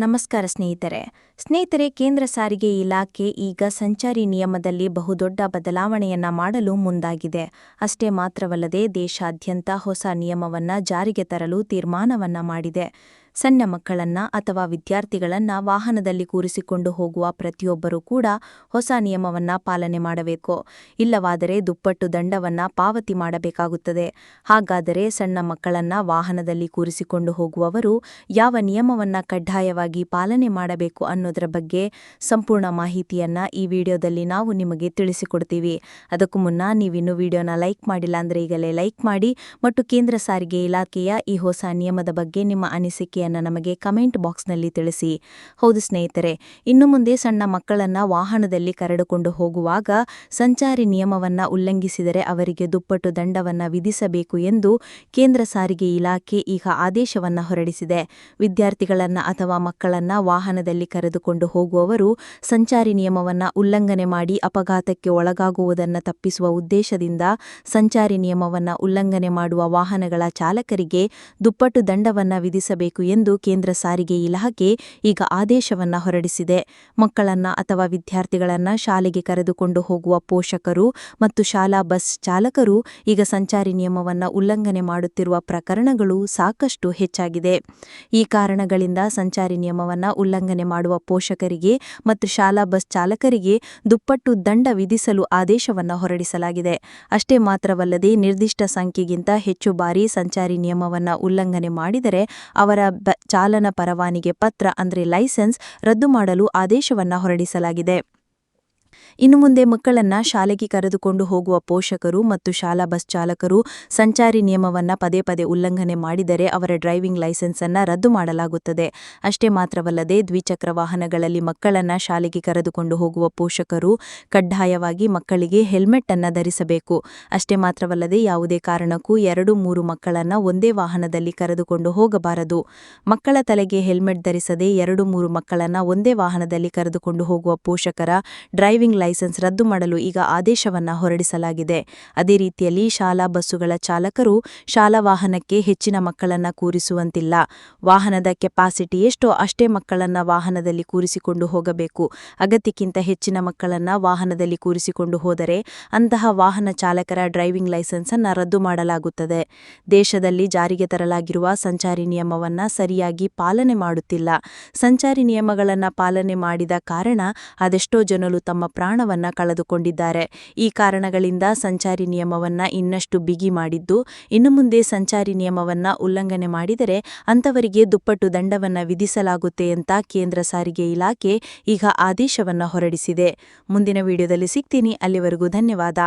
ನಮಸ್ಕಾರ ಸ್ನೇಹಿತರೆ. ಸ್ನೇಹಿತರೆ, ಕೇಂದ್ರ ಸಾರಿಗೆ ಇಲಾಖೆ ಈಗ ಸಂಚಾರಿ ನಿಯಮದಲ್ಲಿ ಬಹುದೊಡ್ಡ ಬದಲಾವಣೆಯನ್ನ ಮಾಡಲು ಮುಂದಾಗಿದೆ. ಅಷ್ಟೇ ಮಾತ್ರವಲ್ಲದೆ ದೇಶಾದ್ಯಂತ ಹೊಸ ನಿಯಮವನ್ನ ಜಾರಿಗೆ ತರಲು ತೀರ್ಮಾನವನ್ನ ಮಾಡಿದೆ. ಸಣ್ಣ ಮಕ್ಕಳನ್ನ ಅಥವಾ ವಿದ್ಯಾರ್ಥಿಗಳನ್ನ ವಾಹನದಲ್ಲಿ ಕೂರಿಸಿಕೊಂಡು ಹೋಗುವ ಪ್ರತಿಯೊಬ್ಬರೂ ಕೂಡ ಹೊಸ ನಿಯಮವನ್ನ ಪಾಲನೆ ಮಾಡಬೇಕು. ಇಲ್ಲವಾದರೆ ದುಪ್ಪಟ್ಟು ದಂಡವನ್ನ ಪಾವತಿ ಮಾಡಬೇಕಾಗುತ್ತದೆ. ಹಾಗಾದರೆ ಸಣ್ಣ ಮಕ್ಕಳನ್ನ ವಾಹನದಲ್ಲಿ ಕೂರಿಸಿಕೊಂಡು ಹೋಗುವವರು ಯಾವ ನಿಯಮವನ್ನ ಕಡ್ಡಾಯವಾಗಿ ಪಾಲನೆ ಮಾಡಬೇಕು ಅನ್ನೋದರ ಬಗ್ಗೆ ಸಂಪೂರ್ಣ ಮಾಹಿತಿಯನ್ನ ಈ ವಿಡಿಯೋದಲ್ಲಿ ನಾವು ನಿಮಗೆ ತಿಳಿಸಿಕೊಡ್ತೀವಿ. ಅದಕ್ಕೂ ಮುನ್ನ ನೀವಿನ್ನೂ ವಿಡಿಯೋನ ಲೈಕ್ ಮಾಡಿಲ್ಲ ಅಂದ್ರೆ ಈಗಲೇ ಲೈಕ್ ಮಾಡಿ. ಮತ್ತು ಕೇಂದ್ರ ಸಾರಿಗೆ ಇಲಾಖೆಯ ಈ ಹೊಸ ನಿಯಮದ ಬಗ್ಗೆ ನಿಮ್ಮ ಅನಿಸಿಕೆಯನ್ನು ನಮಗೆ ಕಮೆಂಟ್ ಬಾಕ್ಸ್ನಲ್ಲಿ ತಿಳಿಸಿ. ಹೌದು ಸ್ನೇಹಿತರೆ, ಇನ್ನು ಮುಂದೆ ಸಣ್ಣ ಮಕ್ಕಳನ್ನ ವಾಹನದಲ್ಲಿ ಕರೆದುಕೊಂಡು ಹೋಗುವಾಗ ಸಂಚಾರಿ ನಿಯಮವನ್ನ ಉಲ್ಲಂಘಿಸಿದರೆ ಅವರಿಗೆ ದುಪ್ಪಟ್ಟು ದಂಡವನ್ನ ವಿಧಿಸಬೇಕು ಎಂದು ಕೇಂದ್ರ ಸಾರಿಗೆ ಇಲಾಖೆ ಈಗ ಆದೇಶವನ್ನ ಹೊರಡಿಸಿದೆ. ವಿದ್ಯಾರ್ಥಿಗಳನ್ನ ಅಥವಾ ಮಕ್ಕಳನ್ನ ವಾಹನದಲ್ಲಿ ಕರೆದುಕೊಂಡು ಹೋಗುವವರು ಸಂಚಾರಿ ನಿಯಮವನ್ನ ಉಲ್ಲಂಘನೆ ಮಾಡಿ ಅಪಘಾತಕ್ಕೆ ಒಳಗಾಗುವುದನ್ನು ತಪ್ಪಿಸುವ ಉದ್ದೇಶದಿಂದ ಸಂಚಾರಿ ನಿಯಮವನ್ನ ಉಲ್ಲಂಘನೆ ಮಾಡುವ ವಾಹನಗಳ ಚಾಲಕರಿಗೆ ದುಪ್ಪಟ್ಟು ದಂಡವನ್ನ ವಿಧಿಸಬೇಕು ಎಂದು ಕೇಂದ್ರ ಸಾರಿಗೆ ಇಲಾಖೆ ಈಗ ಆದೇಶವನ್ನ ಹೊರಡಿಸಿದೆ. ಮಕ್ಕಳನ್ನ ಅಥವಾ ವಿದ್ಯಾರ್ಥಿಗಳನ್ನ ಶಾಲೆಗೆ ಕರೆದುಕೊಂಡು ಹೋಗುವ ಪೋಷಕರು ಮತ್ತು ಶಾಲಾ ಬಸ್ ಚಾಲಕರು ಈಗ ಸಂಚಾರಿ ನಿಯಮವನ್ನ ಉಲ್ಲಂಘನೆ ಮಾಡುತ್ತಿರುವ ಪ್ರಕರಣಗಳು ಸಾಕಷ್ಟು ಹೆಚ್ಚಾಗಿದೆ. ಈ ಕಾರಣಗಳಿಂದ ಸಂಚಾರಿ ನಿಯಮವನ್ನ ಉಲ್ಲಂಘನೆ ಮಾಡುವ ಪೋಷಕರಿಗೆ ಮತ್ತು ಶಾಲಾ ಬಸ್ ಚಾಲಕರಿಗೆ ದುಪ್ಪಟ್ಟು ದಂಡ ವಿಧಿಸಲು ಆದೇಶವನ್ನ ಹೊರಡಿಸಲಾಗಿದೆ. ಅಷ್ಟೇ ಮಾತ್ರವಲ್ಲದೆ ನಿರ್ದಿಷ್ಟ ಸಂಖ್ಯೆಗಿಂತ ಹೆಚ್ಚು ಬಾರಿ ಸಂಚಾರಿ ನಿಯಮವನ್ನ ಉಲ್ಲಂಘನೆ ಮಾಡಿದರೆ ಅವರ ಚಾಲನ ಪರವಾನಿಗೆ ಪತ್ರ ಅಂದ್ರೆ ಲೈಸೆನ್ಸ್ ರದ್ದು ಮಾಡಲು ಆದೇಶವನ್ನ ಹೊರಡಿಸಲಾಗಿದೆ. ಇನ್ನು ಮುಂದೆ ಮಕ್ಕಳನ್ನ ಶಾಲೆಗೆ ಕರೆದುಕೊಂಡು ಹೋಗುವ ಪೋಷಕರು ಮತ್ತು ಶಾಲಾ ಬಸ್ ಚಾಲಕರು ಸಂಚಾರಿ ನಿಯಮವನ್ನ ಪದೇ ಪದೇ ಉಲ್ಲಂಘನೆ ಮಾಡಿದರೆ ಅವರ ಡ್ರೈವಿಂಗ್ ಲೈಸೆನ್ಸ್ ಅನ್ನ ರದ್ದು ಮಾಡಲಾಗುತ್ತದೆ. ಅಷ್ಟೇ ಮಾತ್ರವಲ್ಲದೆ ದ್ವಿಚಕ್ರ ವಾಹನಗಳಲ್ಲಿ ಮಕ್ಕಳನ್ನ ಶಾಲೆಗೆ ಕರೆದುಕೊಂಡು ಹೋಗುವ ಪೋಷಕರು ಕಡ್ಡಾಯವಾಗಿ ಮಕ್ಕಳಿಗೆ ಹೆಲ್ಮೆಟ್ ಅನ್ನ ಧರಿಸಬೇಕು. ಅಷ್ಟೇ ಮಾತ್ರವಲ್ಲದೆ ಯಾವುದೇ ಕಾರಣಕ್ಕೂ ಎರಡು ಮೂರು ಮಕ್ಕಳನ್ನ ಒಂದೇ ವಾಹನದಲ್ಲಿ ಕರೆದುಕೊಂಡು ಹೋಗಬಾರದು. ಮಕ್ಕಳ ತಲೆಗೆ ಹೆಲ್ಮೆಟ್ ಧರಿಸದೆ ಎರಡು ಮೂರು ಮಕ್ಕಳನ್ನ ಒಂದೇ ವಾಹನದಲ್ಲಿ ಕರೆದುಕೊಂಡು ಹೋಗುವ ಪೋಷಕರ ಡ್ರೈವಿಂಗ್ ಲೈಸೆನ್ಸ್ ರದ್ದು ಮಾಡಲು ಈಗ ಆದೇಶವನ್ನ ಹೊರಡಿಸಲಾಗಿದೆ. ಅದೇ ರೀತಿಯಲ್ಲಿ ಶಾಲಾ ಬಸ್ಸುಗಳ ಚಾಲಕರು ಶಾಲಾ ವಾಹನಕ್ಕೆ ಹೆಚ್ಚಿನ ಮಕ್ಕಳನ್ನ ಕೂರಿಸುವಂತಿಲ್ಲ. ವಾಹನದ ಕೆಪಾಸಿಟಿ ಎಷ್ಟೋ ಅಷ್ಟೇ ಮಕ್ಕಳನ್ನ ವಾಹನದಲ್ಲಿ ಕೂರಿಸಿಕೊಂಡು ಹೋಗಬೇಕು. ಅಗತ್ಯಕ್ಕಿಂತ ಹೆಚ್ಚಿನ ಮಕ್ಕಳನ್ನ ವಾಹನದಲ್ಲಿ ಕೂರಿಸಿಕೊಂಡು ಹೋದರೆ ಅಂತಹ ವಾಹನ ಚಾಲಕರ ಡ್ರೈವಿಂಗ್ ಲೈಸೆನ್ಸ್ ಅನ್ನ ರದ್ದು ಮಾಡಲಾಗುತ್ತದೆ. ದೇಶದಲ್ಲಿ ಜಾರಿಗೆ ತರಲಾಗಿರುವ ಸಂಚಾರಿ ನಿಯಮವನ್ನ ಸರಿಯಾಗಿ ಪಾಲನೆ ಮಾಡುತ್ತಿಲ್ಲ. ಸಂಚಾರಿ ನಿಯಮಗಳನ್ನ ಪಾಲನೆ ಮಾಡಿದ ಕಾರಣ ಅದೆಷ್ಟೋ ಜನರು ತಮ್ಮ ಪ್ರಾಣವನ್ನ ಕಳೆದುಕೊಂಡಿದ್ದಾರೆ. ಈ ಕಾರಣಗಳಿಂದ ಸಂಚಾರಿ ನಿಯಮವನ್ನ ಇನ್ನಷ್ಟು ಬಿಗಿ ಮಾಡಿದ್ದು, ಇನ್ನು ಮುಂದೆ ಸಂಚಾರಿ ನಿಯಮವನ್ನ ಉಲ್ಲಂಘನೆ ಮಾಡಿದರೆ ಅಂತವರಿಗೆ ದುಪ್ಪಟ್ಟು ದಂಡವನ್ನ ವಿಧಿಸಲಾಗುತ್ತೆ ಅಂತ ಕೇಂದ್ರ ಸಾರಿಗೆ ಇಲಾಖೆ ಈಗ ಆದೇಶವನ್ನ ಹೊರಡಿಸಿದೆ. ಮುಂದಿನ ವಿಡಿಯೋದಲ್ಲಿ ಸಿಗ್ತೀನಿ. ಅಲ್ಲಿವರೆಗೂ ಧನ್ಯವಾದ.